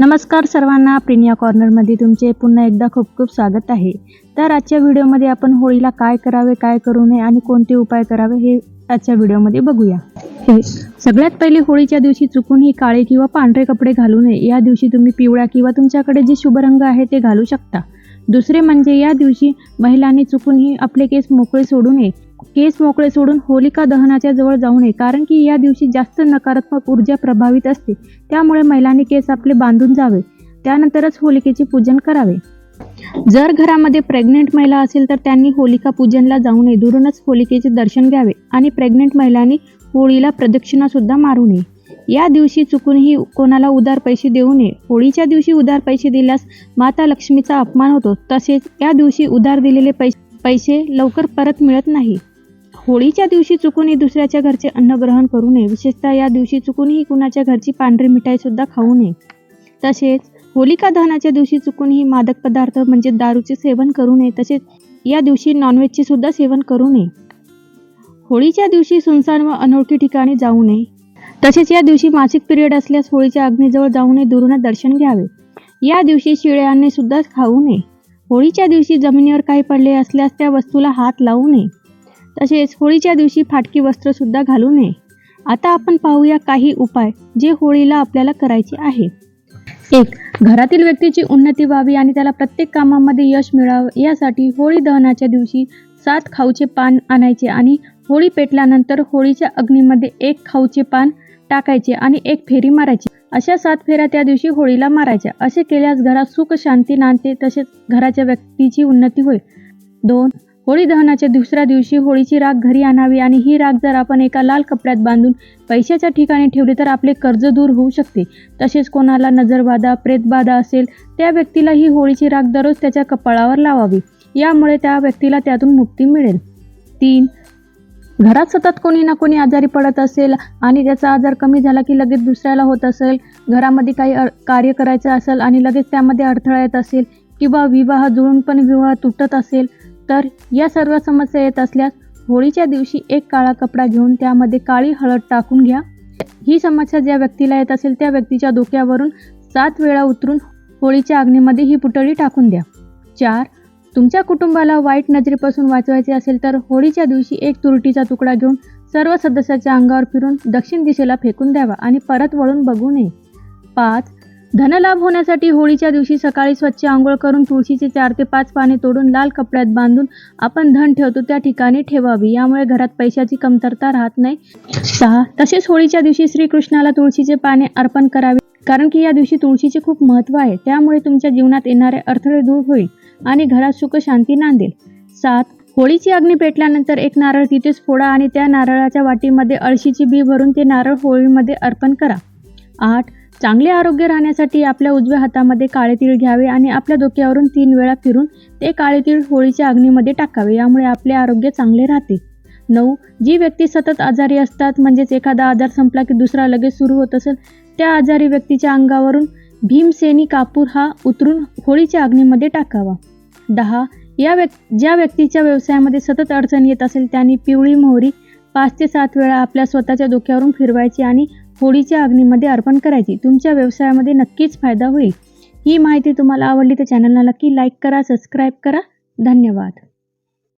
नमस्कार सर्वांना प्रिनिया कॉर्नरमध्ये तुमचे पुन्हा एकदा खूप खूप स्वागत आहे. तर आजच्या व्हिडिओमध्ये आपण होळीला काय करावे काय करू नये आणि कोणते उपाय करावे हे आजच्या व्हिडिओमध्ये बघूया. हे सगळ्यात पहिले होळीच्या दिवशी चुकूनही काळे किंवा पांढरे कपडे घालू नये. या दिवशी तुम्ही पिवळ्या किंवा तुमच्याकडे जे शुभ रंग आहे ते घालू शकता. दुसरे म्हणजे या दिवशी महिलांनी चुकूनही आपले केस मोकळे सोडू नये. केस मोकळे सोडून होलिका दहनाच्या जवळ जाऊ नये कारण की या दिवशी जास्त नकारात्मक ऊर्जा प्रभावित असते. त्यामुळे महिलांनी केस आपले बांधून जावे. त्यानंतरच होलिकेचे पूजन करावे. जर घरामध्ये प्रेग्नेंट महिला असेल तर त्यांनी होलिका पूजनला जाऊ नये. दुरूनच होलिकेचे दर्शन घ्यावे आणि प्रेग्नेंट महिलांनी होळीला प्रदक्षिणा सुद्धा मारू नये. या दिवशी चुकूनही कोणाला उदार पैसे देऊ नये. होळीच्या दिवशी उदार पैसे दिल्यास माता लक्ष्मीचा अपमान होतो. तसेच या दिवशी उधार दिलेले पैसे पैसे लवकर परत मिळत नाही. होळीच्या दिवशी चुकूनही दुसऱ्याच्या घरचे अन्न ग्रहण करू नये. विशेषतः या दिवशी चुकूनही कुणाच्या घरची पांढरी मिठाई सुद्धा खाऊ नये. तसेच होलिका दहनाच्या दिवशी चुकूनही मादक पदार्थ म्हणजे दारूचे सेवन करू नये. तसेच या दिवशी नॉनव्हेजचे सुद्धा सेवन करू नये. होळीच्या दिवशी सुनसान व अनोळखी ठिकाणी जाऊ नये. तसेच या दिवशी मासिक पिरियड असल्यास होळीच्या अग्नीजवळ जाऊ नये दुरूनच दर्शन घ्यावे. या दिवशी शिळे सुद्धा खाऊ नये. होळीच्या दिवशी जमिनीवर काही पडले असल्यास त्या वस्तूला हात लावू नये. तसेच होळीच्या दिवशी फाटकी वस्त्र सुद्धा घालू नये. आता आपण पाहूया काही उपाय जे होळीला आपल्याला करायचे आहे एक घरातील व्यक्तीची उन्नती व्हावी आणि त्याला प्रत्येक कामामध्ये यश मिळावं. यासाठी होळी दहनाच्या दिवशी सात खाऊचे पान आणायचे आणि होळी पेटल्यानंतर होळीच्या अग्नीमध्ये एक खाऊचे पान टाकायचे आणि एक फेरी मारायची. अशा सात फेऱ्या त्या दिवशी होळीला मारायच्या. असे केल्यास घरात सुख शांती नांदते तसेच घराच्या व्यक्तीची उन्नती होईल. दोन होळी दहनाच्या दुसऱ्या दिवशी होळीची राख घरी आणावी आणि ही राख जर आपण एका लाल कपड्यात बांधून पैशाच्या ठिकाणी ठेवली तर आपले कर्ज दूर होऊ शकते. तसेच कोणाला नजरबाधा प्रेतबाधा असेल त्या व्यक्तीला ही होळीची राख दररोज त्याच्या कपाळावर लावावी. यामुळे त्या व्यक्तीला त्यातून मुक्ती मिळेल. तीन घरात सतत कोणी ना कोणी आजारी पडत असेल आणि त्याचा आजार कमी झाला की लगेच दुसऱ्याला होत असेल घरामध्ये काही अ- कार्य करायचं असेल आणि लगेच त्यामध्ये अडथळा येत असेल किंवा विवाह जुळून पण विवाह तुटत असेल तर या सर्व समस्या येत असल्यास होळीच्या दिवशी एक काळा कपडा घेऊन त्यामध्ये काळी हळद टाकून घ्या. ही समस्या ज्या व्यक्तीला येत असेल त्या व्यक्तीच्या डोक्यावरून सात वेळा उतरून होळीच्या अग्नीमध्ये ही पुतळी टाकून द्या. चार तुमच्या कुटुंबाला वाईट नजरेपासून वाचवायचे असेल तर होळीच्या दिवशी एक तुरटीचा तुकडा घेऊन सर्व सदस्याच्या अंगावर फिरून दक्षिण दिशेला फेकून द्यावा आणि परत वळून बघू नये. पाच धनलाभ होण्यासाठी होळीच्या दिवशी सकाळी स्वच्छ आंघोळ करून तुळशीचे चार ते पाच पाने तोडून लाल कपड्यात बांधून आपण धन ठेवतो त्या ठिकाणी ठेवावी. यामुळे घरात पैशाची कमतरता राहत नाही. सहा तसेच होळीच्या दिवशी श्रीकृष्णाला तुळशीचे पाने अर्पण करावे. कारण की या दिवशी तुळशीचे खूप महत्त्व आहे. त्यामुळे तुमच्या जीवनात येणारे अडथळे दूर होईल. आणि घरात सुख शांती नांदेल. सात होळीची अग्नी पेटल्यानंतर एक नारळ तिथेच फोडा आणि त्या नारळाच्या वाटीमध्ये अळशीची बी भरून ते नारळ होळीमध्ये अर्पण करा. आठ चांगले आरोग्य राहण्यासाठी आपल्या उजव्या हातामध्ये काळे तीळ घ्यावे आणि आपल्या डोक्यावरून तीन वेळा फिरून ते काळे तीळ होळीच्या अग्नीमध्ये टाकावे यामुळे आपले आरोग्य चांगले राहते. नऊ जी व्यक्ती सतत आजारी असतात म्हणजेच एखादा आजार संपला की दुसरा लगेच सुरू होत असेल त्या आजारी व्यक्तीच्या अंगावरून भीमसेनी कापूर हा उतरून होळीच्या अग्नीमध्ये टाकावा. दहा या व्यक् ज्या व्यक्तीच्या व्यवसायामध्ये सतत अडचण येत असेल त्यांनी पिवळी मोहरी पाच ते सात वेळा आपल्या स्वतःच्या डोक्यावरून फिरवायची आणि होळीच्या अग्नीमध्ये अर्पण करायची. तुमच्या व्यवसायामध्ये नक्कीच फायदा होईल. ही माहिती तुम्हाला आवडली तर चॅनलला नक्की लाईक करा सबस्क्राईब करा. धन्यवाद.